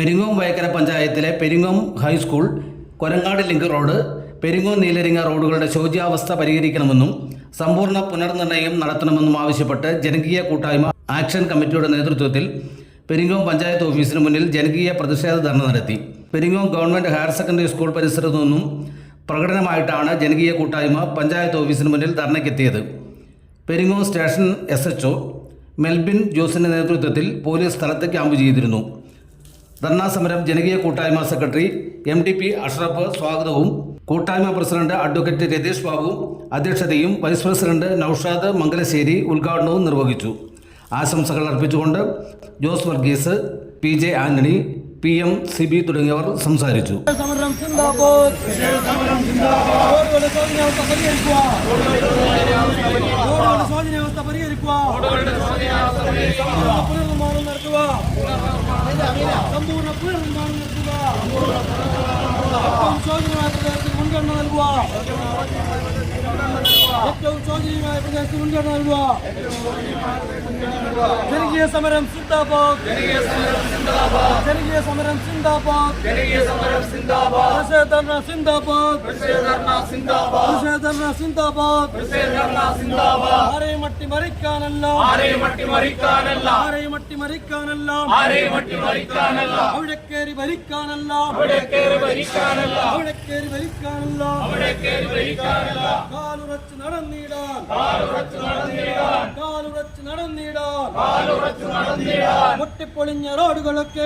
പെരിങ്ങോം വയക്കര പഞ്ചായത്തിലെ Peringome high school Korangad link road Peringome Neelaringa റോഡുകളുടെ ശോച്യാവസ്ഥ പരിഹരിക്കണമെന്നും സമ്പൂർണ പുനർനിർണയം നടത്തണമെന്നും ആവശ്യപ്പെട്ട് ജനകീയ കൂട്ടായ്മ ആക്ഷൻ കമ്മിറ്റിയുടെ നേതൃത്വത്തിൽ പെരിങ്ങോം പഞ്ചായത്ത് ഓഫീസിന് മുന്നിൽ ജനകീയ പ്രതിഷേധ ധർണ നടത്തി. Peringome government higher secondary school പരിസരത്തു നിന്നും പ്രകടനമായിട്ടാണ് ജനകീയ കൂട്ടായ്മ പഞ്ചായത്ത് ഓഫീസിന് മുന്നിൽ ധർണയ്ക്കെത്തിയത്. Peringome station S H Melbin ജോസിന്റെ നേതൃത്വത്തിൽ പോലീസ് സ്ഥലത്ത് ക്യാമ്പ് ചെയ്തിരുന്നു. ധർണാ സമരം ജനകീയ കൂട്ടായ്മ secretary M D P Ashraf സ്വാഗതവും. കൂട്ടായ്മ പ്രസിഡന്റ് അഡ്വക്കേറ്റ് രതീഷ് ബാബു അധ്യക്ഷതയും വൈസ് പ്രസിഡന്റ് നൌഷാദ് മംഗലശ്ശേരി ഉദ്ഘാടനവും നിർവഹിച്ചു. ആശംസകൾ അർപ്പിച്ചുകൊണ്ട് Jose Varghese P J Antony P M Sibi തുടങ്ങിയവർ സംസാരിച്ചു. സമരം സമ്പൂർണ പുനർനിർമ്മാണം നടത്തുക സമ്പൂർണ പുനർനിർമ്മാണം നടത്തുക ശോചനീയമായ പ്രദേശത്തിന് മുൻഗണന നൽകുക. ഏറ്റവും ശോചനീയമായ പ്രദേശത്തിന് മുൻഗണന നൽകുക. ജനകീയ സമരം സിന്ദാബാദ്. ജനകീയ സമരം സിന്ദാബാദ്. പ്രതിഷേധർണ സിന്ദാബാദ്. പ്രതിഷേധർണ സിന്ദാബാദ്. ആരെയും അട്ടിമറിക്കാനല്ല ആരെയും അട്ടിമറിക്കാനല്ല ആരെയും അട്ടിമറിക്കാനല്ല ആരെയും അട്ടിമറിക്കാനല്ല അവിടെ കയറി ഭരിക്കാനല്ല. അവിടെ കയറി ഭരിക്കാനല്ല. அவனுக்கேறி வெளிக்கானல்ல அவனுக்கேறி வெளிக்கானல்ல காலுரச்சு நடந்தீடான். காலுரச்சு நடந்தீடான். காலுரச்சு நடந்தீடான். காலுரச்சு நடந்தீடான். பொட்டி பொழிஞ்ச ரோடுகளுக்கு.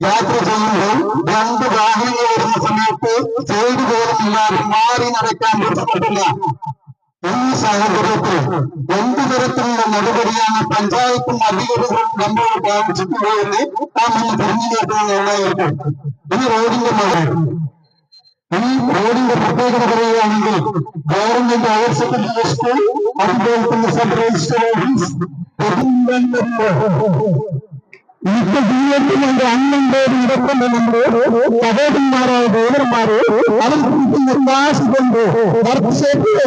യാത്ര ചെയ്യുമ്പോൾ രണ്ട് വാഹനങ്ങൾ വരുന്ന സമയത്ത് സൈഡ് പോലും ഇല്ലാതെ മാറി നടക്കാൻ ബുദ്ധിമുട്ടില്ല. ഈ സാഹചര്യത്തിൽ എന്ത് തരത്തിലുള്ള നടപടിയാണ് പഞ്ചായത്തും അധികൃതരും നമ്മളോട് കാണിച്ചിട്ടുള്ളതെന്ന് നാം ഒന്ന് തിരിഞ്ഞു കേൾക്കുന്നതായിരിക്കും ഈ റോഡിന്റെ മഴ ഈ റോഡിന്റെ പ്രത്യേകത പറയുകയാണെങ്കിൽ ഗവൺമെന്റ് ഹയർ സെക്കൻഡറി സ്കൂൾ അതുപോലെ തന്നെ സബ് രജിസ്റ്റർ ഓഫീസ് ഇപ്പൊ ജീവിതത്തിന്റെ അണ്ണന്റെ ഇടക്കുന്ന നമ്മുടെ സഹോദരന്മാരായ ഡോലർമാരെ അവർ കുടിക്കുന്ന കാശ് കൊണ്ട് വർഷത്തിന്റെ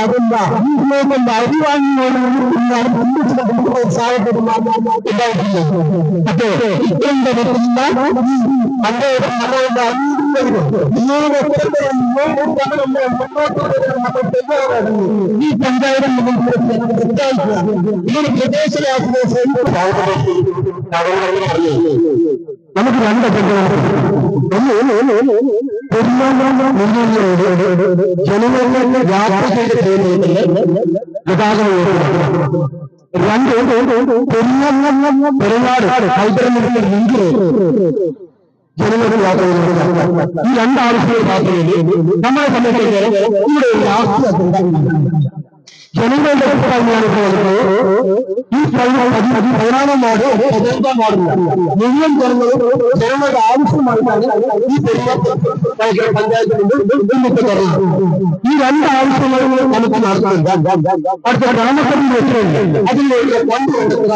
അതില്ല ഈ ലോകത്തിന്റെ അരിവാങ്ങിയോട് സാഹചര്യമാർ ഉണ്ടായിട്ടില്ല അപ്പോ ഇത്രയും തരത്തിലുള്ള അദ്ദേഹം നമ്മളുടെ ഈ പഞ്ചായത്ത് ഇതിന് പ്രദേശവാസികളെ നമുക്ക് രണ്ട് ജനങ്ങളുടെ യാത്ര ചെയ്ത് ഗതാഗതം രണ്ട് പെരുന്നാട് ലിങ്കിലെ ജനങ്ങളുടെ യാത്ര ചെയ്യുന്നത് ഈ രണ്ടാവശ്യങ്ങൾ മാത്രമേ നമ്മളെ സംബന്ധിച്ചിടത്തോളം ഇവിടെ ഒരു രാഷ്ട്രീയ ജനങ്ങളുടെ അഭിപ്രായമാണ് ഈ പതിനാറാം വാർഡ് പതിനഞ്ചാം വാർഡില്ല മുഴുവൻ ജനങ്ങളും ജനങ്ങളുടെ ആവശ്യമായിട്ടാണ് ഈ പെരുമാറ്റ പഞ്ചായത്ത് മുന്നിട്ട് പറഞ്ഞത് ഈ രണ്ട് ആവശ്യങ്ങളും നമുക്ക് നടത്തുന്നുണ്ട് അടുത്ത ഗ്രാമസഭയിൽ വെച്ചിട്ടുണ്ട് അതിനുവേണ്ടി ഫണ്ട് കണ്ടെത്തുക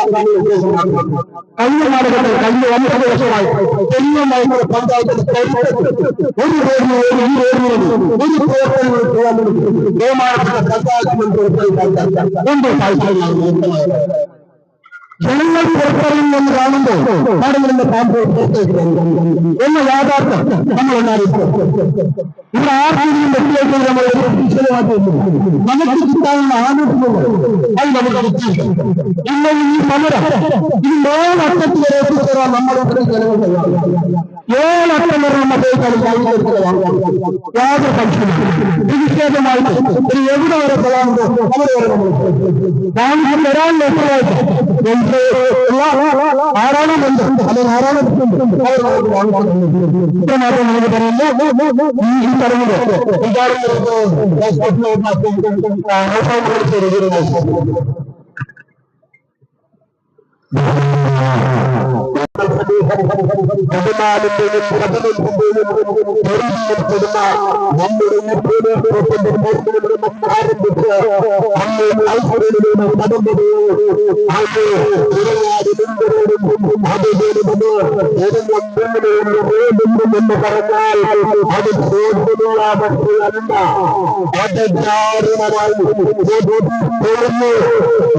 കഴിഞ്ഞ കാലഘട്ടത്തിൽ കഴിഞ്ഞ ഒമ്പത് വർഷമായി തെല്ലുമായി പഞ്ചായത്തിന് ഒരു റോഡിന് ഒരു ഈ റോഡിന് ഒരു പ്രവർത്തനങ്ങൾ ചെയ്യാൻ വേണ്ടി ബഹുമാനപ്പെട്ട പഞ്ചായത്ത് മന്ത്രി എന്റെ താല്പര്യമാണ് ജനങ്ങൾ പുറത്തിറങ്ങുമെന്ന് കാണുമ്പോൾ നാടുകളിലെ പാമ്പ് എന്ന യാഥാർത്ഥ്യം നമ്മൾ ഉണ്ടായിരിക്കും ഇവിടെ ആർക്കെങ്കിലും വ്യക്തിയായിട്ട് നമ്മൾ വിശദമാക്കിയിരുന്നു നമുക്ക് കിട്ടാനുള്ള ആനുകൂല്യങ്ങൾ അത് നമുക്ക് ഇന്ന് ഈ സമരം ഈ ഏഴറ്റത്ത് വരെ എത്തിച്ചേരാൻ നമ്മളുടെ ജനങ്ങൾ വരെ നമ്മൾ പോയിട്ടാണ് യാതൊരു സംശയമില്ല പ്രതിഷേധമായി ഒരു എവിടെ വരെ പോകാനുണ്ടോ അവിടെ വരെ നമ്മൾ താങ്കൾ വരാൻ എത്രയായിട്ട് ആരാണോ ബന്ധം അല്ലെങ്കിൽ ആരാണോ ഇത്രമാത്രം നമുക്ക് പറയുമ്പോൾ ഈ പറഞ്ഞത് പതിനാലിന്റെയും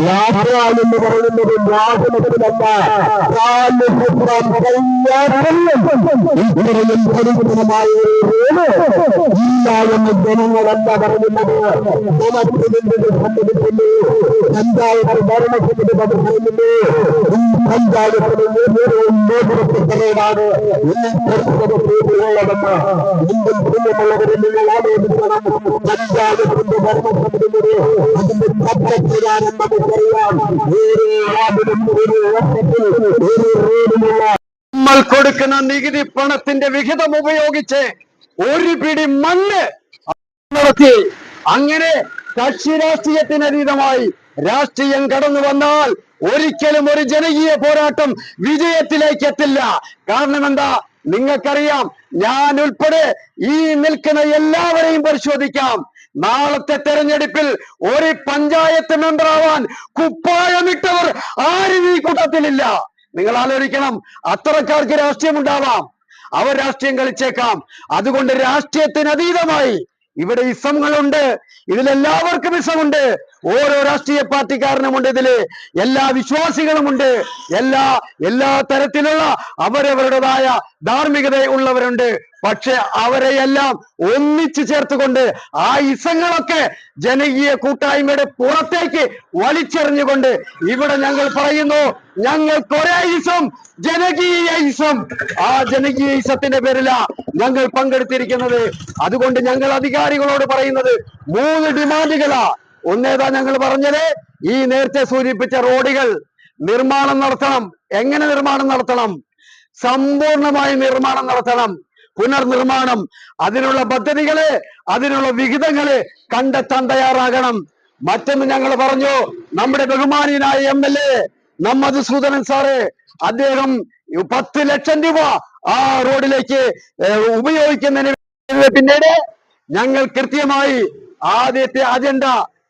യാത്ര എന്ന് പറയുന്നത് വാഹനത്തിലല്ല കാലുപുത്രം ഇത്രയും പരിപൂർണമായ ഒരു റോഡ് ഇല്ല എന്ന് ജനങ്ങളല്ല പറയുന്നത് ജനപ്രതിനിധികൾ സംബന്ധിക്കുന്നു പഞ്ചായത്ത് ഭരണസമിതി പറയുന്നു ഈ പഞ്ചായത്തിന് ഏറ്റവും നേതൃത്വ റോഡാണ് ഈ പരിസരത്തിലുള്ളതെന്ന് നിങ്ങൾ പ്രിയമുള്ളവരെ നിങ്ങൾ ആലോചിക്കണം പഞ്ചായത്തിന്റെ ഭരണസമിതിയുടെ അതിന്റെ ചട്ടപ്രകാരം നമുക്കറിയാം ഓരോ വാർഡിലും ഒരു വർഷത്തിൽ ഒരു റോഡിലുള്ള നമ്മൾ കൊടുക്കുന്ന നികുതി പണത്തിന്റെ വിഹിതം ഉപയോഗിച്ച് ഒരു പിടി മണ്ണ് നടത്തി അങ്ങനെ കക്ഷി രാഷ്ട്രീയത്തിനതീതമായി രാഷ്ട്രീയം കടന്നു വന്നാൽ ഒരിക്കലും ഒരു ജനകീയ പോരാട്ടം വിജയത്തിലേക്ക് എത്തില്ല. കാരണം എന്താ നിങ്ങൾക്കറിയാം ഞാൻ ഉൾപ്പെടെ ഈ നിൽക്കുന്ന എല്ലാവരെയും പരിശോധിക്കാം. നാളത്തെ തെരഞ്ഞെടുപ്പിൽ ഒരു പഞ്ചായത്ത് മെമ്പറാവാൻ കുപ്പായമിട്ടവർ ആരും ഈ കൂട്ടത്തിലില്ല. നിങ്ങൾ ആലോചിക്കണം അത്തരക്കാർക്ക് രാഷ്ട്രീയം ഉണ്ടാവാം. അവർ രാഷ്ട്രീയം കളിച്ചേക്കാം. അതുകൊണ്ട് രാഷ്ട്രീയത്തിന് അതീതമായി ഇവിടെ ഇസങ്ങളുണ്ട് ഇതിലെല്ലാവർക്കും ഇസമുണ്ട് ഓരോ രാഷ്ട്രീയ പാർട്ടിക്കാരനുമുണ്ട് ഇതിൽ. എല്ലാ വിശ്വാസികളുമുണ്ട്. എല്ലാ എല്ലാ തരത്തിലുള്ള അവരവരുടേതായ ധാർമ്മികത ഉള്ളവരുണ്ട്. പക്ഷെ അവരെയെല്ലാം ഒന്നിച്ചു ചേർത്തുകൊണ്ട് ആ ഇസങ്ങളൊക്കെ ജനകീയ കൂട്ടായ്മയുടെ പുറത്തേക്ക് വലിച്ചെറിഞ്ഞുകൊണ്ട് ഇവിടെ ഞങ്ങൾ പറയുന്നു ഞങ്ങൾക്ക് ഒരേ ഇസം ജനകീയ ഇസം. ആ ജനകീയ ഇസത്തിന്റെ പേരിലാ ഞങ്ങൾ പങ്കെടുത്തിരിക്കുന്നത്. അതുകൊണ്ട് ഞങ്ങൾ അധികാരികളോട് പറയുന്നത് മൂന്ന് ഡിമാൻഡുകളാ. ഒന്നേതാ ഞങ്ങൾ പറഞ്ഞത് ഈ നേരത്തെ സൂചിപ്പിച്ച റോഡുകൾ നിർമ്മാണം നടത്തണം. എങ്ങനെ നിർമ്മാണം നടത്തണം? സമ്പൂർണമായി നിർമ്മാണം നടത്തണം. പുനർനിർമ്മാണം. അതിനുള്ള പദ്ധതികൾ അതിനുള്ള വിഹിതങ്ങൾ കണ്ടെത്താൻ തയ്യാറാകണം. മറ്റൊന്ന് ഞങ്ങൾ പറഞ്ഞു നമ്മുടെ ബഹുമാനീയനായ എം എൽ എ നമ്മത് സൂദനൻ സാറ് അദ്ദേഹം പത്ത് ലക്ഷം രൂപ ആ റോഡിലേക്ക് ഉപയോഗിക്കുന്നതിന് പിന്നീട് ഞങ്ങൾ കൃത്യമായി ആദ്യത്തെ agenda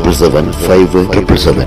triple seven five triple seven